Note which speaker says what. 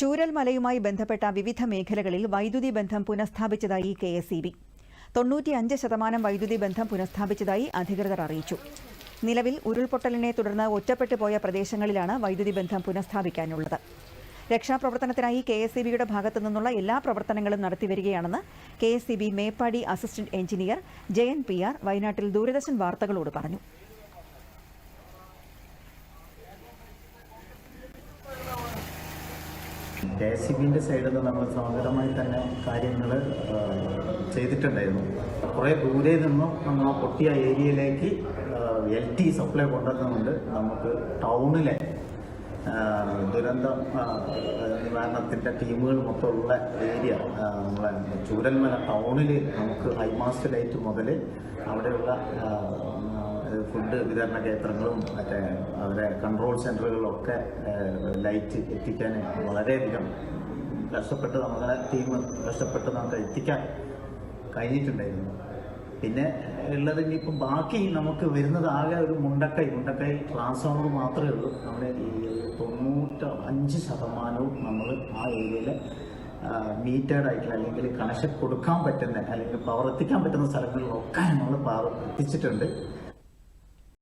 Speaker 1: ചൂരൽമലയുമായി ബന്ധപ്പെട്ട വിവിധ മേഖലകളിൽ വൈദ്യുതി ബന്ധം പുനഃസ്ഥാപിച്ചതായി കെ എസ് ഇ ബി. തൊണ്ണൂറ്റിയഞ്ച് ശതമാനം വൈദ്യുതി ബന്ധം പുനഃസ്ഥാപിച്ചതായി അധികൃതർ അറിയിച്ചു. നിലവിൽ ഉരുൾപൊട്ടലിനെ തുടർന്ന് ഒറ്റപ്പെട്ടു പോയ പ്രദേശങ്ങളിലാണ് വൈദ്യുതി ബന്ധം പുനഃസ്ഥാപിക്കാനുള്ളത്. രക്ഷാപ്രവർത്തനത്തിനായി കെ എസ് ഇ ബിയുടെ ഭാഗത്തു നിന്നുള്ള എല്ലാ പ്രവർത്തനങ്ങളും നടത്തിവരികയാണെന്ന് K S E B Meppadi assistant engineer Jayan P R വയനാട്ടിൽ ദൂരദർശൻ വാർത്തകളോട് പറഞ്ഞു.
Speaker 2: കെ എസ് സി ബിന്റെ സൈഡിൽ നിന്ന് നമ്മൾ സമഗ്രമായി തന്നെ കാര്യങ്ങൾ ചെയ്തിട്ടുണ്ടായിരുന്നു. കുറേ ദൂരെ നിന്നും നമ്മൾ ആ പൊട്ടിയ ഏരിയയിലേക്ക് എൽ ടി സപ്ലൈ കൊണ്ടുവന്നുകൊണ്ട് നമുക്ക് ടൗണിലെ ദുരന്ത നിവാരണത്തിന്റെ ടീമുകൾ മൊത്തമുള്ള ഏരിയ നമ്മളെ ചൂരൽമല ടൗണിൽ നമുക്ക് ഹൈമാസ്റ്റ് ലൈറ്റ് മുതൽ അവിടെയുള്ള ഫുഡ് വിതരണ കേന്ദ്രങ്ങളും മറ്റേ അവരെ കൺട്രോൾ സെന്ററുകളിലൊക്കെ ലൈറ്റ് എത്തിക്കാൻ വളരെയധികം കഷ്ടപ്പെട്ട് നമ്മുടെ ടീം കഷ്ടപ്പെട്ട് നമുക്ക് എത്തിക്കാൻ കഴിഞ്ഞിട്ടുണ്ടായിരുന്നു. പിന്നെ ഉള്ളത് ഇനിയിപ്പം ബാക്കി നമുക്ക് വരുന്നത് ആകെ ഒരു മുണ്ടക്കൈ മുണ്ടക്കൈ ട്രാൻസ്ഫോമർ മാത്രമേ ഉള്ളൂ. നമ്മുടെ തൊണ്ണൂറ്റ അഞ്ച് ശതമാനവും നമ്മൾ ആ ഏരിയയിൽ മീറ്റേഡ് ആയിട്ടുള്ള അല്ലെങ്കിൽ കണക്ഷൻ കൊടുക്കാൻ പറ്റുന്ന അല്ലെങ്കിൽ പവർ എത്തിക്കാൻ പറ്റുന്ന സ്ഥലങ്ങളിലൊക്കെ നമ്മൾ പവർ എത്തിച്ചിട്ടുണ്ട്.